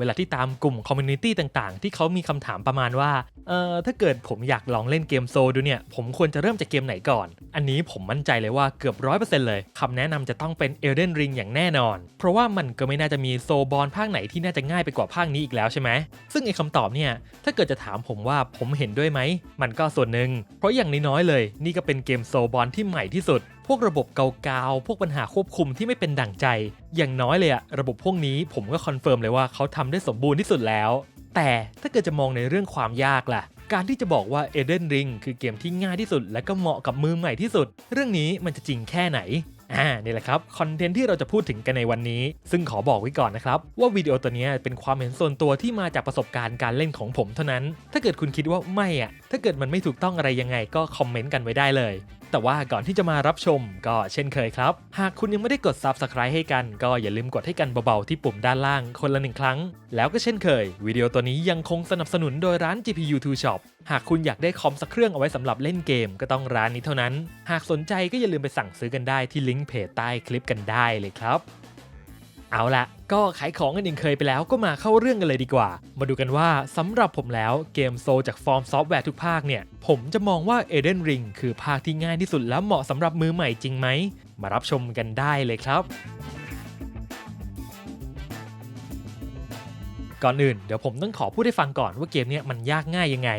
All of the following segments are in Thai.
เวลาที่ตามกลุ่มคอมมูนิตี้ต่างๆ ที่เขามีคำถามประมาณว่าเอ่อถ้าเกิดผมอยากลองเล่นเกมโซลดูเนี่ย ผมควรจะเริ่มจากเกมไหนก่อน อันนี้ผมมั่นใจเลยว่าเกือบร้อยเปอร์เซ็นต์เลยคำแนะนำจะต้องเป็น Elden Ring อย่างแน่นอน เพราะว่ามันก็ไม่น่าจะมีโซบอลภาคไหนที่น่าจะง่ายไปกว่าภาคนี้อีกแล้วใช่ไหมซึ่งไอ้คำตอบเนี่ยถ้าเกิดจะถามผมว่าผมเห็นด้วยไหมมันก็ส่วนหนึ่งเพราะอย่างน้อยๆเลย นี่ก็เป็นเกมโซบอลที่ใหม่ที่สุด วกระบบเกาๆพวกปัญหาควบคุมที่ไม่เป็นดั่งใจ อย่างน้อยเลยอะระบบพวกนี้ผมก็คอนเฟิร์มเลยว่าเขาทำได้สมบูรณ์ที่สุดแล้ว แต่ถ้าเกิดจะมองในเรื่องความยากล่ะ การที่จะบอกว่า Elden Ring คือเกมที่ง่ายที่สุด และก็เหมาะกับมือใหม่ที่สุด เรื่องนี้มันจะจริงแค่ไหนอ่านี่แหละครับคอนเทนต์ที่เราจะพูดถึงกันในวันนี้ ซึ่งขอบอกไว้ก่อนนะครับ ว่าวิดีโอตัวนี้เป็นความเห็นส่วนตัวที่มาจากประสบการณ์การเล่นของผมเท่านั้น ถ้าเกิดคุณคิดว่าไม่อะถ้าเกิดมันไม่ถูกต้องอะไรยังไงก็คอมเมนต์กันไว้ได้เลย แต่ว่าก่อนที่จะมารับชมก็เช่นเคยครับ หากคุณยังไม่ได้กด Subscribe ให้กัน ก็อย่าลืมกดให้กันเบาๆที่ปุ่มด้านล่างคนละหนึ่งครั้ง แล้วก็เช่นเคย วิดีโอตัวนี้ยังคงสนับสนุนโดยร้าน GPU 2 Shop หากคุณอยากได้คอมสักเครื่องเอาไว้สำหรับเล่นเกมก็ต้องร้านนี้เท่านั้น หากสนใจก็อย่าลืมไปสั่งซื้อกันได้ที่ลิงก์เพจใต้คลิปกันได้เลยครับ เอาละก็ขายของกันอย่างเคยไปแล้วก็มาเข้าเรื่องกันเลยดีกว่า มาดูกันว่าสำหรับผมแล้วเกมโซจากฟอร์มซอฟต์แวร์ทุกภาคเนี่ย ผมจะมองว่า Eden Ring คือภาคที่ง่ายที่สุดและเหมาะสำหรับมือใหม่จริงไหม มารับชมกันได้เลยครับก่อนอื่นเดี๋ยวผมต้องขอพูดให้ฟังก่อนว่าเกมเนี้ยมันยากง่ายยังไง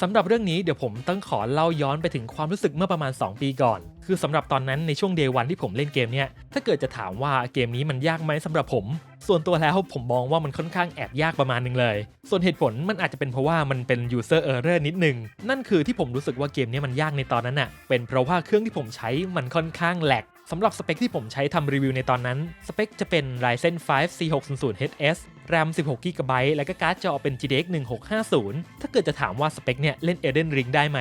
สำหรับเรื่องนี้เดี๋ยวผมต้องขอเล่าย้อนไปถึงความรู้สึกเมื่อประมาณ 2 ปีก่อน คือสำหรับตอนนั้นในช่วงเดวันที่ผมเล่นเกมเนี้ยถ้าเกิดจะถามว่าเกมนี้มันยากไหมสำหรับผม ส่วนตัวแล้วผมมองว่ามันค่อนข้างแอบยากประมาณหนึงเลย ส่วนเหตุผลมันอาจจะเป็นเพราะว่ามันเป็น user error นิดนึง นั่นคือที่ผมรู้สึกว่าเกมนี้มันยากในตอนนั้นน่ะเป็นเพราะว่าเครื่องที่ผมใช้มันค่อนข้างแหลกสำหรับสเปคที่ผมใช้ทำรีวิวในตอนนั้น สเปคจะเป็น Ryzen 5 4600HS RAM 16 GB แล้วก็การ์ดจอเป็น GTX 1650 ถ้าเกิดจะถามว่าสเปคเนี่ยเล่น Elden Ring ได้ไหม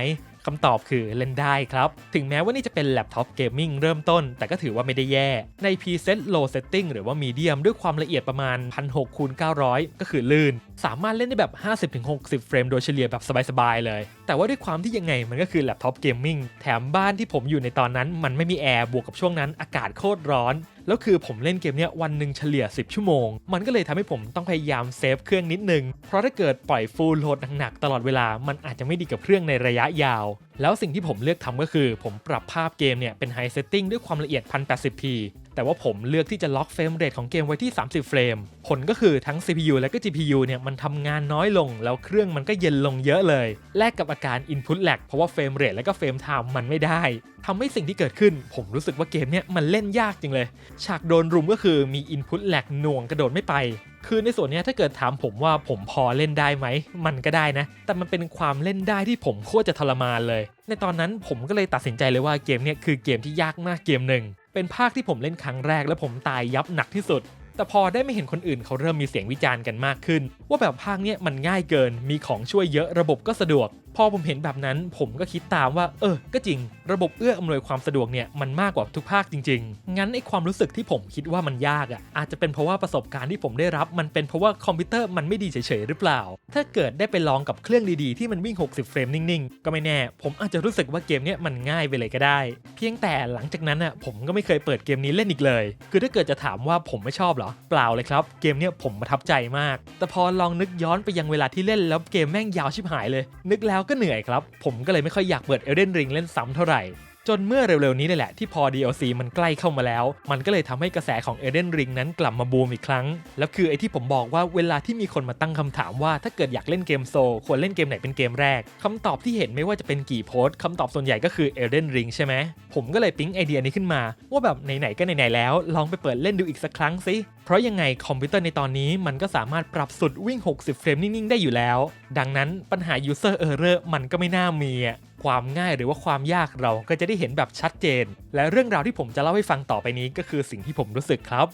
คำตอบคือเล่นได้ครับ ถึงแม้ว่านี่จะเป็นแล็ปท็อปเกมมิ่งเริ่มต้น แต่ก็ถือว่าไม่ได้แย่ ใน preset low setting หรือว่า medium ด้วยความละเอียดประมาณ 1600คูณ900 ก็คือลื่น สามารถเล่นได้แบบ 50-60 เฟรมโดยเฉลี่ยแบบสบาย ๆ เลย แต่ว่าด้วยความที่ยังไงมันก็คือแล็ปท็อปเกมมิ่งแถมบ้านที่ผมอยู่ในตอนนั้น มันไม่มีแอร์บวกกับช่วงนั้นอากาศโคตรร้อน แล้วคือผมเล่นเกมเนี้ยวันหนึ่งเฉลี่ย 10 ชั่วโมง มันก็เลยทำให้ผมต้องพยายามเซฟเครื่องนิดนึง เพราะถ้าเกิดปล่อยฟูลโหลดหนักๆตลอดเวลา มันอาจจะไม่ดีกับเครื่องในระยะยาว แล้วสิ่งที่ผมเลือกทำก็คือ ผมปรับภาพเกมเนี่ยเป็นไฮเซตติ้งด้วยความละเอียด 1080p แต่ว่าผมเลือกที่จะล็อกเฟรมเรทของเกมไว้ที่ 30 เฟรม ผลก็คือทั้ง CPU และก็ GPU เนี่ยมันทำงานน้อยลง แล้วเครื่องมันก็เย็นลงเยอะเลย แลกกับอาการ Input lag เพราะว่าเฟรมเรทและก็เฟรมไทม์มันไม่ได้ทำให้สิ่งที่เกิดขึ้น ผมรู้สึกว่าเกมเนี่ยมันเล่นยากจริงเลย ฉากโดนรุมก็คือมี Input lag หน่วงกระโดดไม่ไป คือในส่วนนี้ถ้าเกิดถามผมว่าผมพอเล่นได้ไหม มันก็ได้นะ แต่มันเป็นความเล่นได้ที่ผมโคตรจะทรมานเลย ในตอนนั้นผมก็เลยตัดสินใจเลยว่าเกมเนี้ยคือเกมที่ยากมากเกมหนึ่ง เป็นภาคที่ผมเล่นครั้งแรกและผมตายยับหนักที่สุด แต่พอได้ไม่เห็นคนอื่นเขาเริ่มมีเสียงวิจารณ์กันมากขึ้น ว่าแบบภาคเนี้ยมันง่ายเกิน มีของช่วยเยอะระบบก็สะดวก พอผมเห็นแบบนั้นผมก็คิดตามว่า เออ ก็จริง ระบบเอื้ออำนวยความสะดวกเนี่ยมันมากกว่าทุกภาคจริง ๆ งั้นไอความรู้สึกที่ผมคิดว่ามันยากอะอาจจะเป็นเพราะว่าประสบการณ์ที่ผมได้รับมันเป็นเพราะว่าคอมพิวเตอร์มันไม่ดีเฉยๆหรือเปล่า ถ้าเกิดได้ไปลองกับเครื่องดีๆที่มันวิ่ง 60 เฟรมนิ่งๆ ก็ไม่แน่ ผมอาจจะรู้สึกว่าเกมเนี้ยมันง่ายไปเลยก็ได้ เพียงแต่หลังจากนั้นอะผมก็ไม่เคยเปิดเกมนี้เล่นอีกเลย คือถ้าเกิดจะถามว่าผมไม่ชอบเหรอ เปล่าเลยครับ เกมเนี้ยผมประทับใจมาก แต่พอลองนึกย้อนไปยังเวลาที่เล่นแล้วเกมแม่งยาวชิบหายเลย นึกแล้วก็เหนื่อยครับ ผมก็เลยไม่ค่อยอยากเปิด Elden Ring เล่นซ้ำเท่าไหร่ จนเมื่อเร็วๆนี้เลยแหละที่พอ DLC มันใกล้เข้ามาแล้ว มันก็เลยทำให้กระแสของ Elden Ring นั้นกลับมาบูมอีกครั้ง แล้วคือไอ้ที่ผมบอกว่าเวลาที่มีคนมาตั้งคำถามว่าถ้าเกิดอยากเล่นเกมโซลควรเล่นเกมไหนเป็นเกมแรกคำตอบที่เห็นไม่ว่าจะเป็นกี่โพสต์คำตอบส่วนใหญ่ก็คือ Elden Ring ใช่ไหมผมก็เลยปิ๊งไอเดียนี้ขึ้นมา ว่าแบบไหนๆก็ไหนๆแล้ว ลองไปเปิดเล่นดูอีกสักครั้งสิเพราะยังไงคอมพิวเตอร์ในตอนนี้มันก็สามารถปรับสุดวิ่ง 60 เฟรมนิ่งๆได้อยู่แล้ว ดังนั้นปัญหา user error มันก็ไม่น่ามีอะ ความง่ายหรือว่าความยากเราก็จะได้เห็นแบบชัดเจน และเรื่องราวที่ผมจะเล่าให้ฟังต่อไปนี้ก็คือสิ่งที่ผมรู้สึกครับ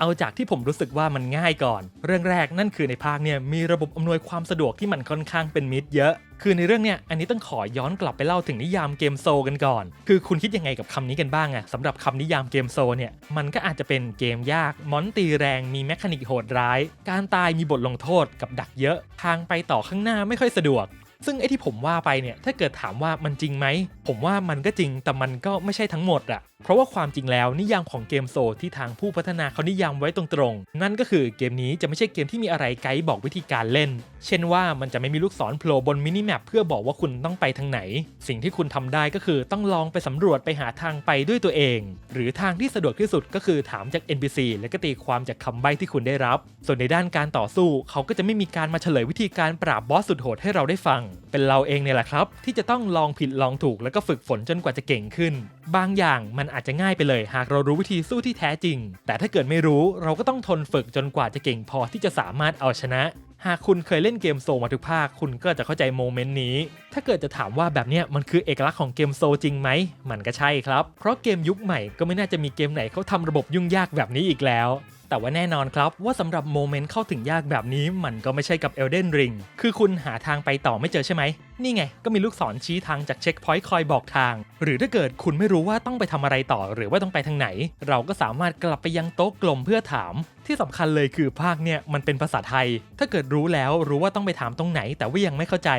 เอาจากที่ผมรู้สึกว่ามันง่ายก่อน เรื่องแรกนั่นคือในภาคเนี่ยมีระบบอำนวยความสะดวกที่มันค่อนข้างเป็นมิตรเยอะ คือในเรื่องเนี่ยอันนี้ต้องขอย้อนกลับไปเล่าถึงนิยามเกมโซกันก่อน คือคุณคิดยังไงกับคำนี้กันบ้างอะสำหรับคำนิยามเกมโซเนี่ยมันก็อาจจะเป็นเกมยากมอนตีแรงมีแมคานิกโหดร้าย การตายมีบทลงโทษกับดักเยอะ ทางไปต่อข้างหน้าไม่ค่อยสะดวก ซึ่งไอ้ที่ผมว่าไปเนี่ยถ้าเกิดถามว่ามันจริงไหม ผมว่ามันก็จริงแต่มันก็ไม่ใช่ทั้งหมดอะเพราะว่าความจริงแล้วนิยามของเกมโซที่ทางผู้พัฒนาเขานิยามไว้ตรงๆ นั่นก็คือเกมนี้จะไม่ใช่เกมที่มีอะไรไกด์บอกวิธีการเล่น เช่นว่ามันจะไม่มีลูกศรโผล่บนมินิแมปเพื่อบอกว่าคุณต้องไปทางไหน สิ่งที่คุณทำได้ก็คือต้องลองไปสำรวจไปหาทางไปด้วยตัวเอง หรือทางที่สะดวกที่สุดก็คือถามจาก NPC และก็ตีความจากคำใบ้ที่คุณได้รับ ส่วนในด้านการต่อสู้เขาก็จะไม่มีการมาเฉลยวิธีการปราบบอสสุดโหดให้เราได้ฟังเป็นเราเองเนี่ยแหละครับ ที่จะต้องลองผิดลองถูกแล้วก็ฝึกฝนจนกว่าจะเก่งขึ้น บางอย่างมันอาจจะง่ายไปเลย หากเรารู้วิธีสู้ที่แท้จริง แต่ถ้าเกิดไม่รู้เราก็ต้องทนฝึกจนกว่าจะเก่งพอที่จะสามารถเอาชนะ หากคุณเคยเล่นเกมโซมาทุกภาค คุณก็จะเข้าใจโมเมนต์นี้ ถ้าเกิดจะถามว่าแบบเนี้ยมันคือเอกลักษณ์ของเกมโซจริงไหม มันก็ใช่ครับ เพราะเกมยุคใหม่ก็ไม่น่าจะมีเกมไหนเขาทำระบบยุ่งยากแบบนี้อีกแล้ว แต่ว่าแน่นอนครับว่าสำหรับโมเมนต์เข้าถึงยากแบบนี้มันก็ไม่ใช่กับ Elden Ring คือคุณหาทางไปต่อไม่เจอใช่ไหม นี่ไง ก็มีลูกศรชี้ทางจากเช็คพอยต์คอยบอกทาง หรือถ้าเกิดคุณไม่รู้ว่าต้องไปทำอะไรต่อ หรือว่าต้องไปทางไหน เราก็สามารถกลับไปยังโต๊ะกลมเพื่อถาม ที่สำคัญเลยคือภาคเนี่ยมันเป็นภาษาไทย ถ้าเกิดรู้แล้วรู้ว่าต้องไปถามตรงไหน แต่ว่ายังไม่เข้าใจ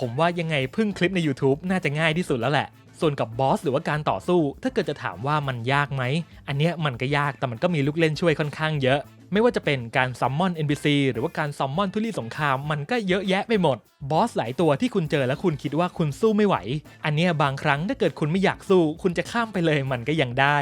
ผมว่ายังไงพึ่งคลิปใน YouTube น่าจะง่ายที่สุดแล้วแหละ ส่วนกับบอสหรือว่าการต่อสู้ ถ้าเกิดจะถามว่ามันยากไหม อันเนี้ยมันก็ยากแต่มันก็มีลูกเล่นช่วยค่อนข้างเยอะ ไม่ว่าจะเป็นการซัมมอน NPC หรือว่าการซัมมอนทุลีสงครามมันก็เยอะแยะไปหมด บอสหลายตัวที่คุณเจอแล้วคุณคิดว่าคุณสู้ไม่ไหว อันเนี้ยบางครั้งถ้าเกิดคุณไม่อยากสู้ คุณจะข้ามไปเลยมันก็ยังได้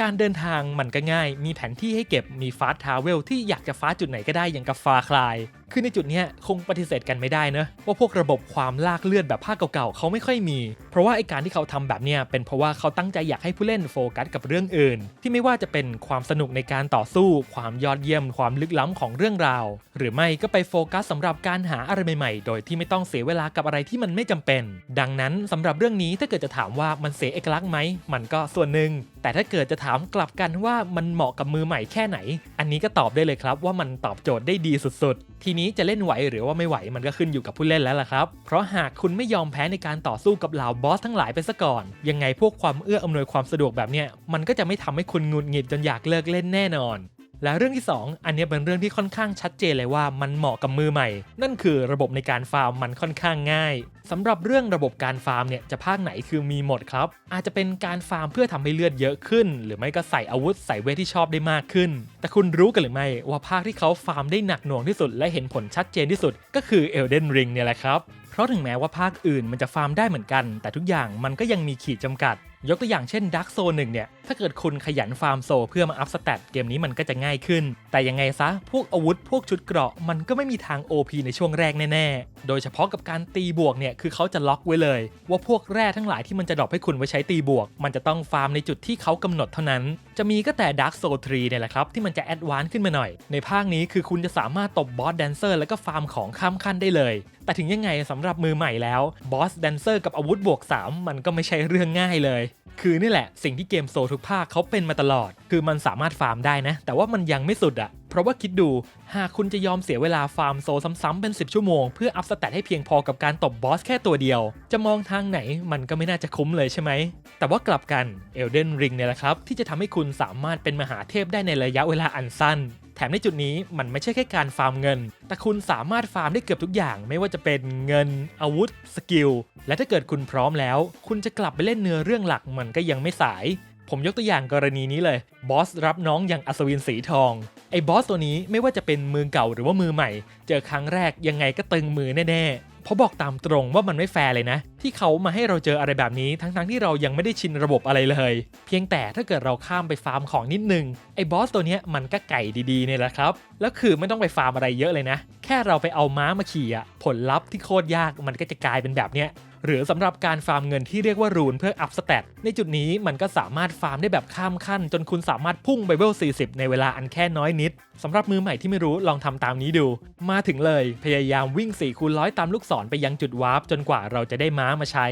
การเดินทางมันก็ง่าย มีแผนที่ให้เก็บ มีฟาสทราเวลที่อยากจะฟาสจุดไหนก็ได้อย่างกับฟาคลายคือในจุดนี้คงปฏิเสธกันไม่ได้เนอะว่าพวกระบบความลากเลือดแบบภาคเก่าๆเขาไม่ค่อยมี เพราะว่าไอการที่เขาทำแบบเนี้ยเป็นเพราะว่าเขาตั้งใจอยากให้ผู้เล่นโฟกัสกับเรื่องอื่น ที่ไม่ว่าจะเป็นความสนุกในการต่อสู้ ความยอดเยี่ยม ความลึกล้ำของเรื่องราว หรือไม่ก็ไปโฟกัสสำหรับการหาอะไรใหม่ๆ โดยที่ไม่ต้องเสียเวลากับอะไรที่มันไม่จำเป็น ดังนั้นสำหรับเรื่องนี้ถ้าเกิดจะถามว่ามันเสียเอกลักษณ์ไหมมันก็ส่วนหนึ่งแต่ถ้าเกิดจะถามกลับกันว่ามันเหมาะกับมือใหม่แค่ไหน อันนี้ก็ตอบได้เลยครับว่ามันตอบโจทย์ได้ดีสุดๆ ทีนี้จะเล่นไหวหรือว่าไม่ไหวมันก็ขึ้นอยู่กับผู้เล่นแล้วล่ะครับ เพราะหากคุณไม่ยอมแพ้ในการต่อสู้กับเหล่าบอสทั้งหลายไปซะก่อน ยังไงพวกความเอื้ออำนวยความสะดวกแบบเนี้ยมันก็จะไม่ทำให้คุณหงุดหงิดจนอยากเลิกเล่นแน่นอน และเรื่องที่ 2 อันนี้เป็นเรื่องที่ค่อนข้างชัดเจนเลยว่ามันเหมาะกับมือใหม่ นั่นคือระบบในการฟาร์มมันค่อนข้างง่ายสำหรับเรื่องระบบการฟาร์มเนี่ยจะภาคไหนคือมีหมดครับ อาจจะเป็นการฟาร์มเพื่อทำให้เลือดเยอะขึ้น หรือไม่ก็ใส่อาวุธใส่เวทที่ชอบได้มากขึ้น แต่คุณรู้กันหรือไม่ว่าภาคที่เขาฟาร์มได้หนักหน่วงที่สุด และเห็นผลชัดเจนที่สุด ก็คือ Elden Ring เนี่ยแหละครับเพราะถึงแม้ว่าภาคอื่นมันจะฟาร์มได้เหมือนกัน แต่ทุกอย่างมันก็ยังมีขีดจำกัด ยกตัวอย่างเช่น Dark Zone 1เนี่ย ถ้าเกิดคุณขยันฟาร์มโซเพื่อมาอัพสเตตเกมนี้มันก็จะง่ายขึ้น แต่ยังไงซะ พวกอาวุธพวกชุดเกราะมันก็ไม่มีทาง OP ในช่วงแรกแน่ๆ โดยเฉพาะกับการตีบวกเนี่ยคือเขาจะล็อกไว้เลย ว่าพวกแร่ทั้งหลายที่มันจะดรอปให้คุณไว้ใช้ตีบวก มันจะต้องฟาร์มในจุดที่เขากำหนดเท่านั้น จะมีก็แต่ Dark Zone 3เนี่ยแหละครับที่มันจะแอดวานซ์ขึ้นมาหน่อย ในภาคนี้คือคุณจะสามารถตบบอสแดนเซอร์แล้วก็ฟาร์มของข้ามขั้นได้เลย แต่ถึงยังไงสำหรับมือใหม่แล้วบอสแดนเซอร์กับอาวุธบวก 3 มันก็ไม่ใช่เรื่องง่ายเลย คือนี่แหละสิ่งที่เกมโซทุกภาคเขาเป็นมาตลอด คือมันสามารถฟาร์มได้นะ แต่ว่ามันยังไม่สุดอะเพราะว่าคิดดูหากคุณจะยอมเสียเวลาฟาร์มโซซ้ำๆเป็น 10 ชั่วโมง เพื่ออัพสแตทให้เพียงพอกับการตบบอสแค่ตัวเดียว จะมองทางไหนมันก็ไม่น่าจะคุ้มเลยใช่ไหม แต่ว่ากลับกัน Elden Ring เนี่ยแหละครับ ที่จะทำให้คุณสามารถเป็นมหาเทพได้ในระยะเวลาอันสั้นแถมในจุดนี้มันไม่ใช่แค่การฟาร์มเงิน แต่คุณสามารถฟาร์มได้เกือบทุกอย่าง ไม่ว่าจะเป็นเงิน อาวุธ สกิล และถ้าเกิดคุณพร้อมแล้ว คุณจะกลับไปเล่นเนื้อเรื่องหลักมันก็ยังไม่สาย ผมยกตัวอย่างกรณีนี้เลยบอสรับน้องอย่างอัศวินสีทอง ไอ้บอสตัวนี้ไม่ว่าจะเป็นมือเก่าหรือว่ามือใหม่ เจอครั้งแรกยังไงก็ตึงมือแน่ๆเพราะบอกตามตรงว่ามันไม่แฟร์เลยนะ ที่เขามาให้เราเจออะไรแบบนี้ทั้งๆที่เรายังไม่ได้ชินระบบอะไรเลย เพียงแต่ถ้าเกิดเราข้ามไปฟาร์มของนิดนึง ไอ้บอสตัวเนี้ยมันก็ไก่ดีๆเนี่ยแหละครับ แล้วคือไม่ต้องไปฟาร์มอะไรเยอะเลยนะ แค่เราไปเอาม้ามาขี่อะผลลัพธ์ที่โคตรยากมันก็จะกลายเป็นแบบเนี้ย หรือสำหรับการฟาร์มเงินที่เรียกว่ารูนเพื่ออัพสเตตในจุดนี้มันก็สามารถฟาร์มได้แบบข้ามขั้น จนคุณสามารถพุ่งไปเวล 40 ในเวลาอันแค่น้อยนิดสำหรับมือใหม่ที่ไม่รู้ลองทำตามนี้ดู มาถึงเลยพยายามวิ่ง4คูณร้อยตามลูกศรไปยังจุดวาร์ปจนกว่าเราจะได้ม้ามาใช้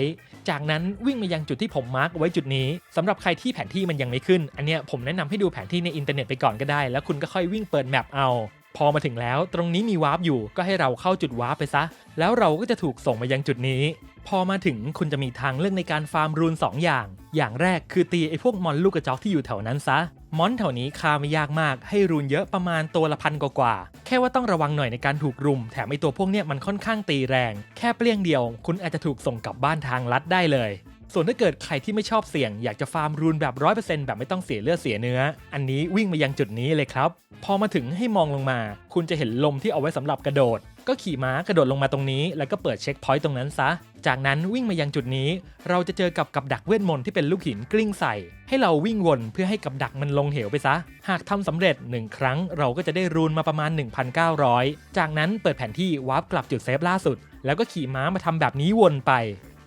จากนั้นวิ่งมายังจุดที่ผมมาร์กไว้จุดนี้สำหรับใครที่แผนที่มันยังไม่ขึ้น อันเนี้ยผมแนะนำให้ดูแผนที่ในอินเทอร์เน็ตไปก่อนก็ได้ แล้วคุณก็ค่อยวิ่งเปิดแมปเอาพอมาถึงแล้วตรงนี้มีวาร์ปอยู่ก็ให้เราเข้าจุดวาร์ปไปซะ แล้วเราก็จะถูกส่งมายังจุดนี้ พอมาถึงคุณจะมีทางเลือกในการฟาร์มรูน 2 อย่าง อย่างแรกคือตีไอ้พวกมอนลูกกระจอกที่อยู่แถวนั้นซะ มอนแถวนี้ฆ่าไม่ยากมาก ให้รูนเยอะประมาณตัวละพันกว่า แค่ว่าต้องระวังหน่อยในการถูกรุม แถมไอตัวพวกเนี้ยมันค่อนข้างตีแรง แค่เปลี่ยงเดียว คุณอาจจะถูกส่งกลับบ้านทางลัดได้เลย ส่วนถ้าเกิดใครที่ไม่ชอบเสี่ยง อยากจะฟาร์มรูนแบบ 100%แบบไม่ต้องเสียเลือดเสียเนื้อ อันนี้วิ่งมายังจุดนี้เลยครับ พอมาถึงให้มองลงมา คุณจะเห็นลมที่เอาไว้สำหรับกระโดด ก็ขี่ม้ากระโดดลงมาตรงนี้ แล้วก็เปิดเช็คพอยต์ตรงนั้นซะ จากนั้นวิ่งมายังจุดนี้ เราจะเจอกับกับดักเวทมนต์ที่เป็นลูกหินกลิ้งใส่ ให้เราวิ่งวนเพื่อให้กับดักมันลงเหวไปซะ หากทำสำเร็จ 1 ครั้ง เราก็จะได้รูนมาประมาณ 1,900 จากนั้นเปิดแผนที่วาร์ปกลับจุดเซฟล่าสุด แล้วก็ขี่ม้ามาทำแบบนี้วนไป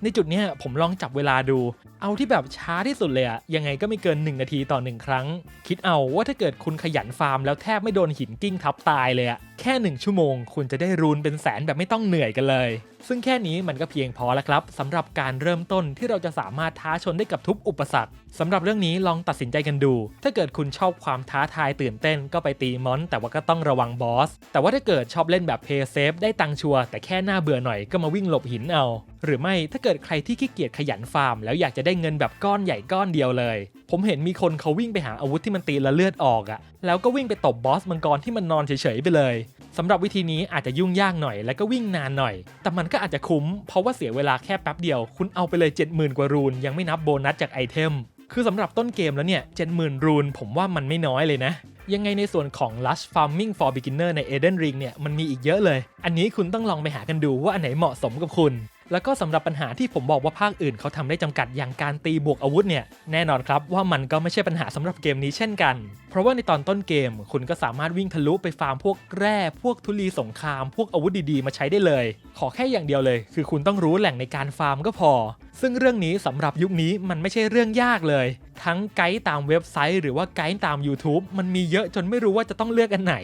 ในจุดนี้ผมลองจับเวลาดู เอาที่แบบช้าที่สุดเลยอะยังไงก็ไม่เกิน 1 นาทีต่อ 1 ครั้ง คิดเอาว่าถ้าเกิดคุณขยันฟาร์มแล้วแทบไม่โดนหินกิ้งทับตายเลยอะแค่ 1 ชั่วโมง คุณจะได้รูนเป็นแสนแบบไม่ต้องเหนื่อยกันเลย ซึ่งแค่นี้มันก็เพียงพอแล้วครับสำหรับการเริ่มต้นที่เราจะสามารถท้าชนได้กับทุกอุปสรรคสำหรับเรื่องนี้ลองตัดสินใจกันดู ถ้าเกิดคุณชอบความท้าทายตื่นเต้นก็ไปตีมอน แต่ว่าก็ต้องระวังบอส แต่ว่าถ้าเกิดชอบเล่นแบบเพย์เซฟได้ตังชัวร์แต่แค่หน้าเบื่อหน่อยก็มาวิ่งหลบหินเอา หรือไม่ถ้าเกิดใครที่ขี้เกียจขยันฟาร์ม แล้วอยากจะได้เงินแบบก้อนใหญ่ก้อนเดียวเลย ผมเห็นมีคนเขาวิ่งไปหาอาวุธที่มันตีละเลือดออกอะแล้วก็วิ่งไปตบบอสมังกรที่มันนอนเฉยๆไปเลย สำหรับวิธีนี้อาจจะยุ่งยากหน่อย และก็วิ่งนานหน่อย แต่มันก็อาจจะคุ้ม เพราะว่าเสียเวลาแค่แป๊บเดียว คุณเอาไปเลย 70,000 กว่ารูน ยังไม่นับโบนัสจากไอเทม คือสำหรับต้นเกมแล้วเนี่ย 70,000 รูน ผมว่ามันไม่น้อยเลยนะ ยังไงในส่วนของ Lush Farming for Beginner ใน Eden Ring เนี่ย มันมีอีกเยอะเลย อันนี้คุณต้องลองไปหากันดูว่าอันไหนเหมาะสมกับคุณ แล้วก็สำหรับปัญหาที่ผมบอกว่าภาคอื่นเขาทำได้จำกัดอย่างการตีบวกอาวุธเนี่ย แน่นอนครับว่ามันก็ไม่ใช่ปัญหาสำหรับเกมนี้เช่นกัน เพราะว่าในตอนต้นเกม คุณก็สามารถวิ่งทะลุไปฟาร์มพวกแร่ พวกทุลีสงคราม พวกอาวุธดีๆ มาใช้ได้เลย ขอแค่อย่างเดียวเลย คือคุณต้องรู้แหล่งในการฟาร์มก็พอ ซึ่งเรื่องนี้สำหรับยุคนี้มันไม่ใช่เรื่องยากเลย ทั้งไกด์ตามเว็บไซต์ หรือว่าไกด์ตาม YouTube มันมีเยอะจนไม่รู้ว่าจะต้องเลือกอันไหน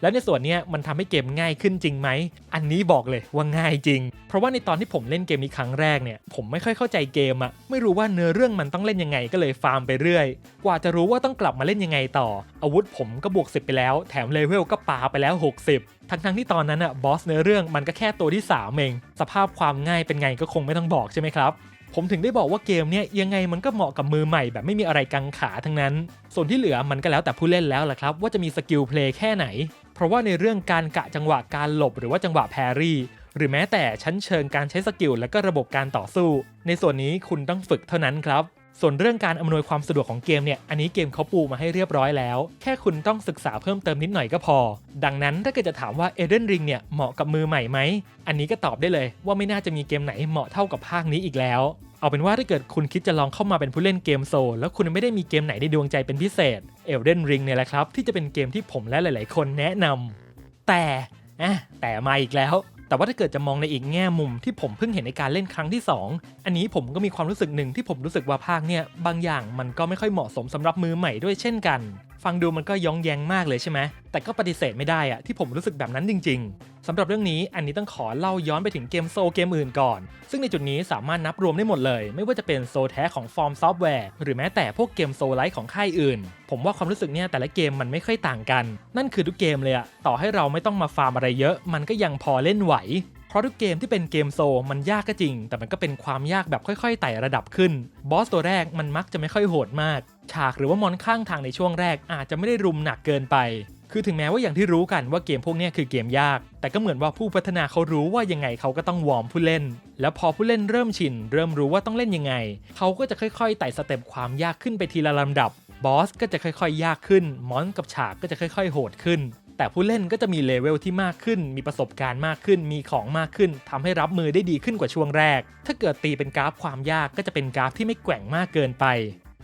แล้วในส่วนนี้มันทำให้เกมง่ายขึ้นจริงไหม อันนี้บอกเลยว่าง่ายจริง เพราะว่าในตอนที่ผมเล่นเกมนี้ครั้งแรกเนี่ย ผมไม่ค่อยเข้าใจเกมอะไม่รู้ว่าเนื้อเรื่องมันต้องเล่นยังไงก็เลยฟาร์มไปเรื่อย กว่าจะรู้ว่าต้องกลับมาเล่นยังไงต่อ อาวุธผมก็บวก 10 ไปแล้ว แถมเลเวลก็ปาไปแล้ว 60ทั้งทั้งๆที่ตอนนั้นอะบอสเนื้อเรื่องมันก็แค่ตัวที่ 3 เอง สภาพความง่ายเป็นไงก็คงไม่ต้องบอกใช่ไหมครับ ผมถึงได้บอกว่าเกมเนี่ยยังไงมันก็เหมาะกับมือใหม่แบบไม่มีอะไรกังขาทั้งนั้น ส่วนที่เหลือมันก็แล้วแต่ผู้เล่นแล้วล่ะครับ ว่าจะมีสกิลเพลย์แค่ไหน เพราะว่าในเรื่องการกะจังหวะการหลบหรือว่าจังหวะแพรรี่ หรือแม้แต่ชั้นเชิงการใช้สกิลและก็ระบบการต่อสู้ ในส่วนนี้คุณต้องฝึกเท่านั้นครับ ส่วนเรื่องการอำนวยความสะดวกของเกมเนี่ย อันนี้เกมเขาปูมาให้เรียบร้อยแล้ว แค่คุณต้องศึกษาเพิ่มเติมนิดหน่อยก็พอ ดังนั้นถ้าเกิดจะถามว่า Elden Ring เนี่ยเหมาะกับมือใหม่ไหม อันนี้ก็ตอบได้เลยว่าไม่น่าจะมีเกมไหนเหมาะเท่ากับภาคนี้อีกแล้ว เอาเป็นว่าถ้าเกิดคุณคิดจะลองเข้ามาเป็นผู้เล่นเกมโซลแล้วคุณไม่ได้มีเกมไหนในดวงใจเป็นพิเศษ Elden Ring เนี่ยแหละครับ ที่จะเป็นเกมที่ผมและหลาย ๆ คนแนะนำแต่อะแต่มาอีกแล้ว แต่ว่าถ้าเกิดจะมองในอีกแง่มุมที่ผมเพิ่งเห็นในการเล่นครั้งที่ 2 อันนี้ผมก็มีความรู้สึกหนึ่งที่ผมรู้สึกว่าภาคเนี่ยบางอย่างมันก็ไม่ค่อยเหมาะสมสำหรับมือใหม่ด้วยเช่นกัน ฟังดูมันก็ย้องแยงมากเลยใช่ไหมแต่ก็ปฏิเสธไม่ได้อะที่ผมรู้สึกแบบนั้นจริง ๆสำหรับเรื่องนี้อันนี้ต้องขอเล่าย้อนไปถึงเกมโซลเกมอื่นก่อน ซึ่งในจุดนี้สามารถนับรวมได้หมดเลย ไม่ว่าจะเป็นโซลแท้ของฟอร์มซอฟต์แวร์หรือแม้แต่พวกเกมโซลไลท์ของค่ายอื่น ผมว่าความรู้สึกเนี่ยแต่ละเกมมันไม่ค่อยต่างกัน นั่นคือทุกเกมเลยอะต่อให้เราไม่ต้องมาฟาร์มอะไรเยอะ มันก็ยังพอเล่นไหว เพราะทุกเกมที่เป็นเกมโซมันยากก็จริง แต่มันก็เป็นความยากแบบค่อยๆไต่ระดับขึ้น บอสตัวแรกมันมักจะไม่ค่อยโหดมาก ฉากหรือว่ามอนข้างทางในช่วงแรกอาจจะไม่ได้รุมหนักเกินไป คือถึงแม้ว่าอย่างที่รู้กันว่าเกมพวกนี้คือเกมยาก แต่ก็เหมือนว่าผู้พัฒนาเขารู้ว่ายังไงเขาก็ต้องวอร์มผู้เล่น แล้วพอผู้เล่นเริ่มชิน เริ่มรู้ว่าต้องเล่นยังไง เขาก็จะค่อยๆไต่สเต็ปความยากขึ้นไปทีละลำดับบอสก็จะค่อยๆ ยากขึ้น มอนกับฉากก็จะค่อยๆ โหดขึ้น แต่ผู้เล่นก็จะมีเลเวลที่มากขึ้น มีประสบการณ์มากขึ้น มีของมากขึ้นทำให้รับมือได้ดีขึ้นกว่าช่วงแรก ถ้าเกิดตีเป็นกราฟความยากก็จะเป็นกราฟที่ไม่แกว่งมากเกินไป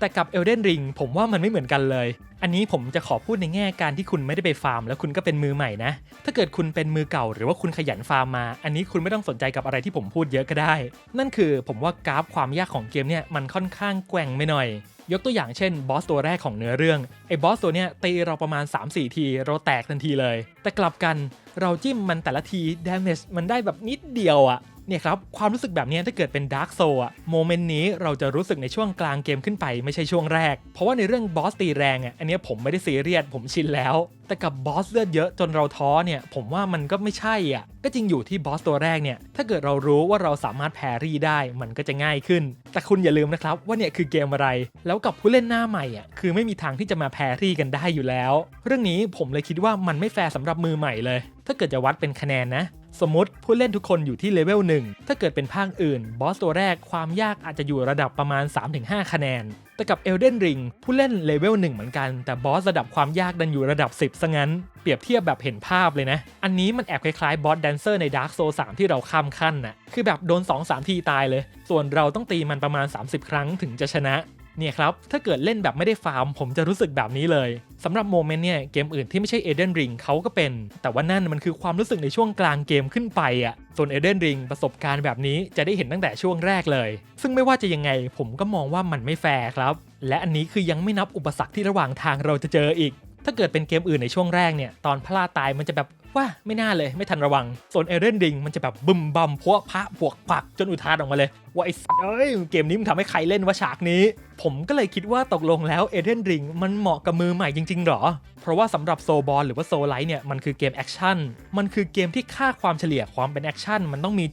แต่กับ Elden Ring ผมว่ามันไม่เหมือนกันเลย อันนี้ผมจะขอพูดในแง่การที่คุณไม่ได้ไปฟาร์ม แล้วคุณก็เป็นมือใหม่นะ ถ้าเกิดคุณเป็นมือเก่าหรือว่าคุณขยันฟาร์มมา อันนี้คุณไม่ต้องสนใจกับอะไรที่ผมพูดเยอะก็ได้ นั่นคือผมว่ากราฟความยากของเกมเนี่ยมันค่อนข้างแกว่งไม่หน่อย ยกตัวอย่างเช่นบอสตัวแรกของเนื้อเรื่องไอ้บอสตัวเนี้ยตีเราประมาณ 3-4 ทีเราแตกทันทีเลย แต่กลับกันเราจิ้มมันแต่ละทีดาเมจมันได้แบบนิดเดียวอะ เนี่ยครับ ความรู้สึกแบบนี้ถ้าเกิดเป็น Dark Soul อะโมเมนต์นี้เราจะรู้สึกในช่วงกลางเกมขึ้นไปไม่ใช่ช่วงแรก เพราะว่าในเรื่องบอสตีแรงอะอันนี้ผมไม่ได้ซีเรียสผมชินแล้ว แต่กับบอสเลือดเยอะจนเราท้อเนี่ยผมว่ามันก็ไม่ใช่อะก็จริงอยู่ที่บอสตัวแรกเนี่ยถ้าเกิดเรารู้ว่าเราสามารถแพรรี่ได้มันก็จะง่ายขึ้น แต่คุณอย่าลืมนะครับว่าเนี่ยคือเกมอะไร แล้วกับผู้เล่นหน้าใหม่อะคือไม่มีทางที่จะมาแพรรี่กันได้อยู่แล้ว เรื่องนี้ผมเลยคิดว่ามันไม่แฟร์สำหรับมือใหม่เลย ถ้าเกิดจะวัดเป็นคะแนนนะ สมมติผู้เล่นทุกคนอยู่ที่เลเวล1ถ้าเกิดเป็นภาคอื่น บอสตัวแรกความยากอาจจะอยู่ระดับประมาณ 3-5 คะแนน แต่กับ Elden Ring ผู้เล่นเลเวล1เหมือนกัน แต่บอสระดับความยากดันอยู่ระดับ 10ซะงั้น เปรียบเทียบแบบเห็นภาพเลยนะ อันนี้มันแอบคล้ายๆบอสแดนเซอร์ใน Dark Souls 3 ที่เราข้ามขั้นน่ะคือแบบโดน 2-3 ทีตายเลย ส่วนเราต้องตีมันประมาณ 30 ครั้งถึงจะชนะ เนี่ยครับ ถ้าเกิดเล่นแบบไม่ได้ฟาร์ม ผมจะรู้สึกแบบนี้เลยสำหรับโมเมนต์เนี่ยเกมอื่นที่ไม่ใช่ Elden Ring เขาก็เป็น แต่ว่านั่นมันคือความรู้สึกในช่วงกลางเกมขึ้นไปอะ่ะส่วน Elden Ring ประสบการณ์แบบนี้จะได้เห็นตั้งแต่ช่วงแรกเลย ซึ่งไม่ว่าจะยังไงผมก็มองว่ามันไม่แฟร์ครับ และอันนี้คือยังไม่นับอุปสรรคที่ระหว่างทางเราจะเจออีก ถ้าเกิดเป็นเกมอื่นในช่วงแรกเนี่ยตอนพลาดตายมันจะแบบว่าไม่น่าเลยไม่ทันระวังส่วน Elden Ring มันจะแบบบึมบัมพวพระบวกปักจนอุทานออกมาเลย ว่าไอ้เอ้ยเกมนี้มันทำให้ใครเล่นว่าฉากนี้ ผมก็เลยคิดว่าตกลงแล้ว Elden Ring มันเหมาะกับมือใหม่จริงๆหรอ เพราะว่าสำหรับโซบอลหรือว่าโซไลท์เนี่ยมันคือเกมแอคชั่น มันคือเกมที่ค่าความเฉลี่ยความเป็นแอคชั่นมันต้องมี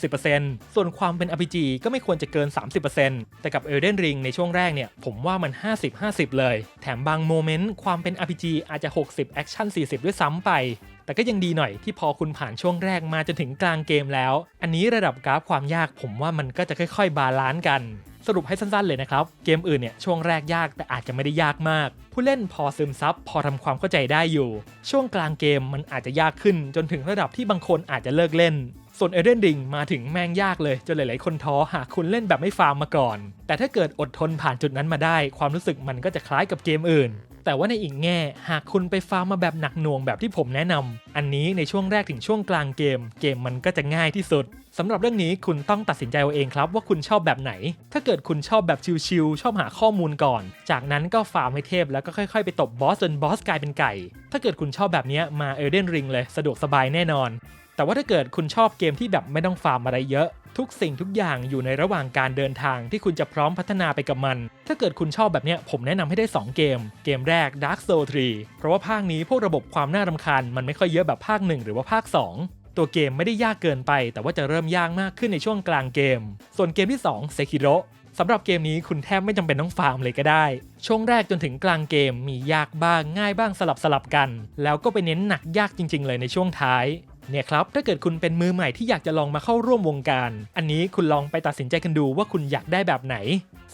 70-80%ส่วนความเป็น RPG ก็ไม่ควรจะเกิน 30%แต่กับ Elden Ring ในช่วงแรกเนี่ยผมว่ามัน 50-50 เลย แถมบางโมเมนต์ความเป็น RPG อาจจะ 60แอคชั่น40 ด้วยซ้ำไปแต่ก็ยังดีหน่อยที่พอคุณผ่านช่วงแรกมาจนถึงกลางเกมแล้ว อันนี้ระดับกราฟความยากผมว่ามันก็จะค่อยๆ บาลานซ์กัน สรุปให้สั้นๆเลยนะครับ เกมอื่นเนี่ยช่วงแรกยากแต่อาจจะไม่ได้ยากมาก ผู้เล่นพอซึมซับพอทำความเข้าใจได้อยู่ ช่วงกลางเกมมันอาจจะยากขึ้น จนถึงระดับที่บางคนอาจจะเลิกเล่น ส่วน Elden Ring มาถึงแม่งยากเลย จนหลายๆ คนท้อหากคุณเล่นแบบไม่ฟาร์มมาก่อน แต่ถ้าเกิดอดทนผ่านจุดนั้นมาได้ ความรู้สึกมันก็จะคล้ายกับเกมอื่น แต่ว่าในอีกแง่ หากคุณไปฟาร์มมาแบบหนักหน่วงแบบที่ผมแนะนำอันนี้ในช่วงแรกถึงช่วงกลางเกม เกมมันก็จะง่ายที่สุดสำหรับเรื่องนี้คุณต้องตัดสินใจเอาเองครับว่าคุณชอบแบบไหน ถ้าเกิดคุณชอบแบบชิลๆชอบหาข้อมูลก่อน จากนั้นก็ฟาร์มให้เทพแล้วก็ค่อยๆ ไปตบบอสจนบอสกลายเป็นไก่ ถ้าเกิดคุณชอบแบบนี้มา Elden Ring เลยสะดวกสบายแน่นอน แต่ว่าถ้าเกิดคุณชอบเกมที่แบบไม่ต้องฟาร์มอะไรเยอะ ทุกสิ่งทุกอย่างอยู่ในระหว่างการเดินทางที่คุณจะพร้อมพัฒนาไปกับมัน ถ้าเกิดคุณชอบแบบเนี้ยผมแนะนำให้ได้ 2 เกม เกมแรก Dark Soul 3 เพราะว่าภาคนี้พวกระบบความน่ารำคาญมันไม่ค่อยเยอะแบบภาค 1 หรือว่าภาค 2 ตัวเกมไม่ได้ยากเกินไป แต่ว่าจะเริ่มยากมากขึ้นในช่วงกลางเกม ส่วนเกมที่2 Sekiro สำหรับเกมนี้คุณแทบไม่จำเป็นต้องฟาร์มเลยก็ได้ ช่วงแรกจนถึงกลางเกมมียากบ้างง่ายบ้างสลับสลับกัน แล้วก็ไปเน้นหนักยากจริง ๆ เลยในช่วงท้าย เนี่ยครับถ้าเกิดคุณเป็นมือใหม่ที่อยากจะลองมาเข้าร่วมวงการ อันนี้คุณลองไปตัดสินใจกันดูว่าคุณอยากได้แบบไหน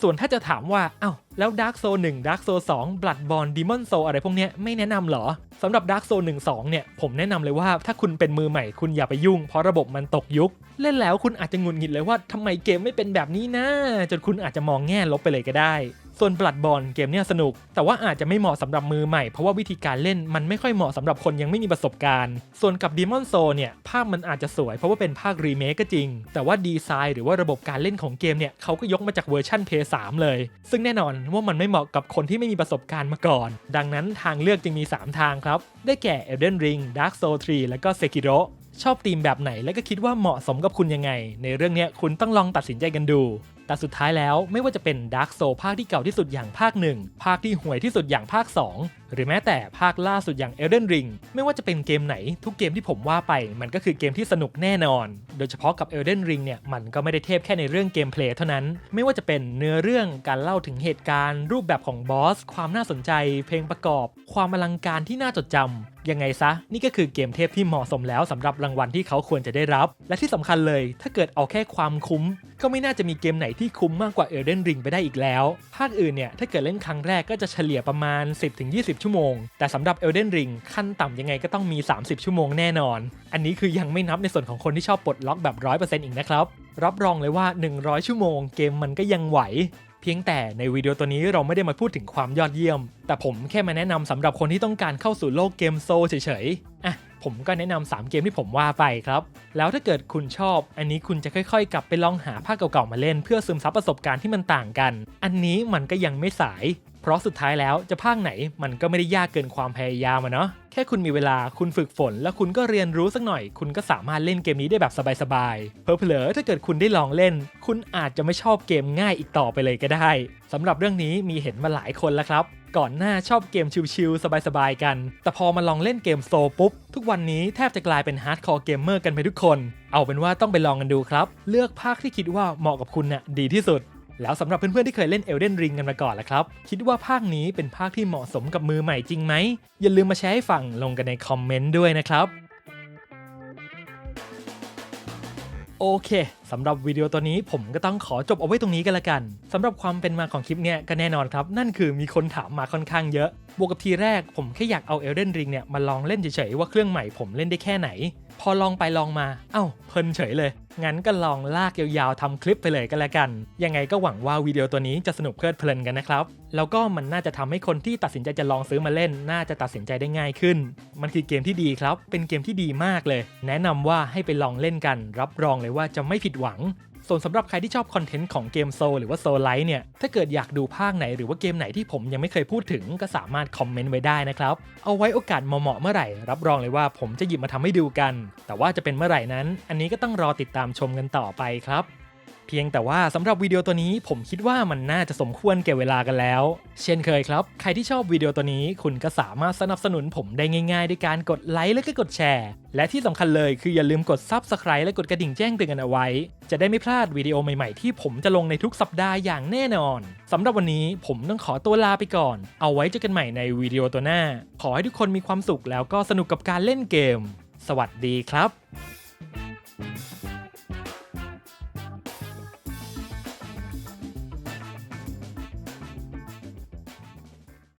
ส่วนถ้าจะถามว่าเอ้าแล้ว Dark Soul 1 Dark Soul 2 Bloodborne Demon Soul อะไรพวกเนี้ยไม่แนะนำเหรอสำหรับ Dark Soul 1 2 เนี่ย ผมแนะนำเลยว่าถ้าคุณเป็นมือใหม่คุณอย่าไปยุ่ง เพราะระบบมันตกยุค เล่นแล้วคุณอาจจะงุดหงิดเลยว่าทำไมเกมไม่เป็นแบบนี้นะจนคุณอาจจะมองแง่ลบไปเลยก็ได้ ส่วน Bloodborne เกมเนี่ยสนุก แต่ว่าอาจจะไม่เหมาะสำหรับมือใหม่เพราะว่าวิธีการเล่นมันไม่ค่อยเหมาะสำหรับคนยังไม่มีประสบการณ์ ส่วนกับ Demon Soul เนี่ยภาพมันอาจจะสวยเพราะว่าเป็นภาครีเมคก็จริง แต่ว่าดีไซน์หรือว่าระบบการเล่นของเกมเนี่ยเขาก็ยกมาจากเวอร์ชัน PS3 เลย ซึ่งแน่นอนว่ามันไม่เหมาะกับคนที่ไม่มีประสบการณ์มาก่อน ดังนั้นทางเลือกจึงมี 3 ทางครับ ได้แก่ Elden Ring Dark Souls 3 แล้วก็ Sekiro ชอบธีมแบบไหนและก็คิดว่าเหมาะสมกับคุณยังไง ในเรื่องนี้คุณต้องลองตัดสินใจกันดู แต่สุดท้ายแล้วไม่ว่าจะเป็น Dark Soul ภาคที่เก่าที่สุดอย่างภาค 1 ภาคที่ห่วยที่สุดอย่างภาค 2 หรือแม้แต่ภาคล่าสุดอย่าง Elden Ring ไม่ว่าจะเป็นเกมไหนทุกเกมที่ผมว่าไป มันก็คือเกมที่สนุกแน่นอน โดยเฉพาะกับ Elden Ring เนี่ยมันก็ไม่ได้เทพแค่ในเรื่องเกมเพลย์เท่านั้น ไม่ว่าจะเป็นเนื้อเรื่องการเล่าถึงเหตุการณ์ รูปแบบของบอสความน่าสนใจ เพลงประกอบ ความอลังการที่น่าจดจำยังไงซะ นี่ก็คือเกมเทพที่เหมาะสมแล้วสำหรับรางวัลที่เขาควรจะได้รับ และที่สำคัญเลย ถ้าเกิดเอาแค่ความคุ้ม ก็ไม่น่าจะมีเกมไหนที่คุ้มมากกว่า Elden Ring ไปได้อีกแล้ว ภาคอื่นเนี่ยถ้าเกิดเล่นครั้งแรกก็จะเฉลี่ยประมาณ 10-20ชั่วโมง แต่สำหรับ Elden Ring ขั้นต่ำยังไงก็ต้องมี 30 ชั่วโมงแน่นอน อันนี้คือยังไม่นับในส่วนของคนที่ชอบปลดล็อกแบบ 100%อีกนะครับรับรองเลยว่า 100 ชั่วโมงเกมมันก็ยังไหวเพียงแต่ในวิดีโอตัวนี้เราไม่ได้มาพูดถึงความยอดเยี่ยม แต่ผมแค่มาแนะนำสำหรับคนที่ต้องการเข้าสู่โลกเกมโซเฉยๆ อะ ผมก็แนะนำ3เกมที่ผมว่าไปครับ แล้วถ้าเกิดคุณชอบ อันนี้คุณจะค่อย ๆ กลับไปลองหาภาคเก่าๆมาเล่น เพื่อซึมซับประสบการณ์ที่มันต่างกัน อันนี้มันก็ยังไม่สาย เพราะสุดท้ายแล้วจะภาคไหนมันก็ไม่ได้ยากเกินความพยายามอะเนาะแค่คุณมีเวลาคุณฝึกฝน แล้วคุณก็เรียนรู้สักหน่อย คุณก็สามารถเล่นเกมนี้ได้แบบสบายๆเพลอๆถ้าเกิดคุณได้ลองเล่น คุณอาจจะไม่ชอบเกมง่ายอีกต่อไปเลยก็ได้สำหรับเรื่องนี้มีเห็นมาหลายคนแล้วครับก่อนหน้าชอบเกมชิลๆ สบายๆ กัน แต่พอมาลองเล่นเกมโซลปุ๊บ ทุกวันนี้แทบจะกลายเป็นฮาร์ดคอร์เกมเมอร์กันไปทุกคน เอาเป็นว่าต้องไปลองกันดูครับ เลือกภาคที่คิดว่าเหมาะกับคุณน่ะดีที่สุด แล้วสำหรับเพื่อนๆที่เคยเล่น Elden Ring กันมาก่อนแล้วครับ คิดว่าภาคนี้เป็นภาคที่เหมาะสมกับมือใหม่จริงไหม อย่าลืมมาแชร์ให้ฟังลงกันในคอมเมนต์ด้วยนะครับ โอเคสำหรับวิดีโอตัวนี้ผมก็ต้องขอจบเอาไว้ตรงนี้กันละกันสำหรับความเป็นมาของคลิปเนี่ยก็แน่นอนครับ นั่นคือมีคนถามมาค่อนข้างเยอะ บวกกับทีแรกผมแค่อยากเอา Elden Ring เนี่ยมาลองเล่นเฉยๆว่าเครื่องใหม่ผมเล่นได้แค่ไหน พอลองไปลองมา เอ้าเพลินเฉยเลย งั้นก็ลองลากยาวๆทำคลิปไปเลยก็แล้วกัน ยังไงก็หวังว่าวิดีโอตัวนี้จะสนุกเพลิดเพลินกันนะครับ แล้วก็มันน่าจะทำให้คนที่ตัดสินใจจะลองซื้อมาเล่น น่าจะตัดสินใจได้ง่ายขึ้น มันคือเกมที่ดีครับ เป็นเกมที่ดีมากเลย แนะนำว่าให้ไปลองเล่นกัน รับรองเลยว่าจะไม่ผิดหวัง ส่วนสำหรับใครที่ชอบคอนเทนต์ของเกมโซลหรือว่าโซลไลท์เนี่ย ถ้าเกิดอยากดูภาคไหนหรือว่าเกมไหนที่ผมยังไม่เคยพูดถึงก็สามารถคอมเมนต์ไว้ได้นะครับ เอาไว้โอกาสเหมาะเมื่อไหร่ รับรองเลยว่าผมจะหยิบมาทำให้ดูกัน แต่ว่าจะเป็นเมื่อไหร่นั้น อันนี้ก็ต้องรอติดตามชมกันต่อไปครับ เพียงแต่ว่าสำหรับวิดีโอตัวนี้ผมคิดว่ามันน่าจะสมควรแก่เวลากันแล้ว เช่นเคยครับ ใครที่ชอบวิดีโอตัวนี้ คุณก็สามารถสนับสนุนผมได้ง่ายๆ ด้วยการกดไลค์และก็กดแชร์ และที่สำคัญเลยคืออย่าลืมกด Subscribe และกดกระดิ่งแจ้งเตือนกันเอาไว้ จะได้ไม่พลาดวิดีโอใหม่ๆ ที่ผมจะลงในทุกสัปดาห์อย่างแน่นอนสำหรับวันนี้ผมต้องขอตัวลาไปก่อน เอาไว้เจอกันใหม่ในวิดีโอตัวหน้า ขอให้ทุกคนมีความสุขแล้วก็สนุกกับการเล่นเกม สวัสดีครับ